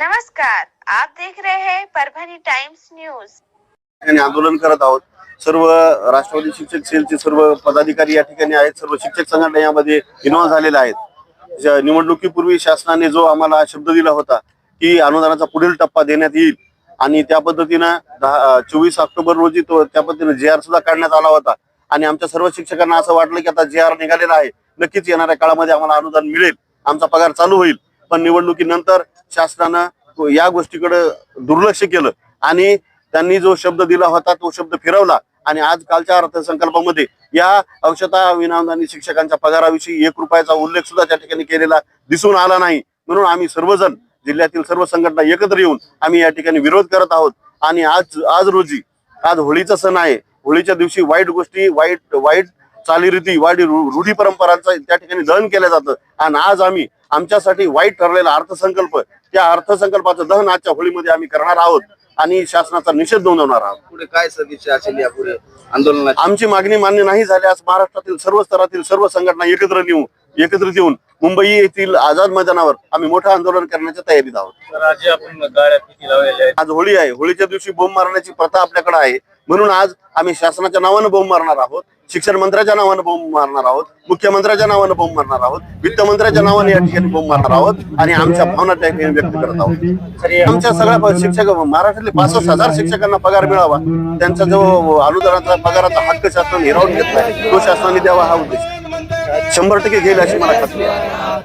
नमस्कार आप देख रहे हैं परभणी टाइम्स न्यूज। आणि आंदोलन करत आहोत. सर्व राष्ट्रवादी शिक्षक सेलचे सर्व पदाधिकारी या ठिकाणी आहेत. सर्व शिक्षक संघटना यामध्ये इन्व्हॉल्व्ह झालेल्या आहेत. ज्या निवडणुकीपूर्वी शासनाने जो आम्हाला शब्द दिला होता की अनुदानाचा पुढील टप्पा देण्यात येईल. आणि त्या पद्धतीनं दहा चोवीस ऑक्टोबर रोजी तो त्या पद्धतीने जे आर सुद्धा काढण्यात आला होता. आणि आमच्या सर्व शिक्षकांना असं वाटलं की आता जे आर निघालेला आहे. नक्कीच येणाऱ्या काळामध्ये आम्हाला अनुदान मिळेल. आमचा पगार चालू होईल. पण निवडणुकीनंतर शासनानं या गोष्टीकडे दुर्लक्ष केलं आणि त्यांनी जो शब्द दिला होता तो शब्द फिरवला आणि आज कालच्या अर्थसंकल्पामध्ये या औषधा विनामदानी शिक्षकांच्या पगाराविषयी एक रुपयाचा उल्लेख सुद्धा त्या ठिकाणी केलेला दिसून आला नाही. म्हणून आम्ही सर्वजण जिल्ह्यातील सर्व संघटना एकत्र येऊन आम्ही या ठिकाणी विरोध करत आहोत आणि आज आज रोजी आज होळीचा सण आहे. होळीच्या दिवशी वाईट गोष्टी वाईट वाईट चालीरीती वाईट रूढी परंपरांचा त्या ठिकाणी दहन केलं जातं. आणि आज आम्ही आमच्यासाठी वाईट ठरलेला अर्थसंकल्प त्या अर्थसंकल्पाचं दहन आजच्या होळीमध्ये आम्ही करणार आहोत आणि शासनाचा निषेध नोंदवणार आहोत. पुढे काय सदिच्छा असेल या पुढे आंदोलनाची? आमची मागणी मान्य नाही झाल्यास महाराष्ट्रातील सर्व स्तरातील सर्व संघटना एकत्र येऊन एकत्रित येऊन मुंबई येथील आझाद मैदानावर आम्ही मोठं आंदोलन करण्याच्या तयारीत आहेत? आज होळी आहे. होळीच्या दिवशी बोंब मारण्याची प्रथा आपल्याकडे आहे. म्हणून आज आम्ही शासनाच्या नावानं बोंब मारणार आहोत. शिक्षण मंत्र्याच्या नावानं बोंब मारणार आहोत मुख्यमंत्र्याच्या नावानं बोंब मारणार आहोत वित्त मंत्र्याच्या नावाने या ठिकाणी बोंब मारणार आहोत आणि आमच्या भावना त्या ठिकाणी व्यक्त करत आहोत. आमच्या सगळ्या शिक्षक महाराष्ट्रातले पासष्ट हजार शिक्षकांना पगार मिळावा. त्यांचा जो अनुदानाचा पगाराचा हक्क शासनाने हिरावून घेतला तो शासनाने द्यावा हा उद्देश. शंभर टक्के घेईल अशी मला खात्री आहे.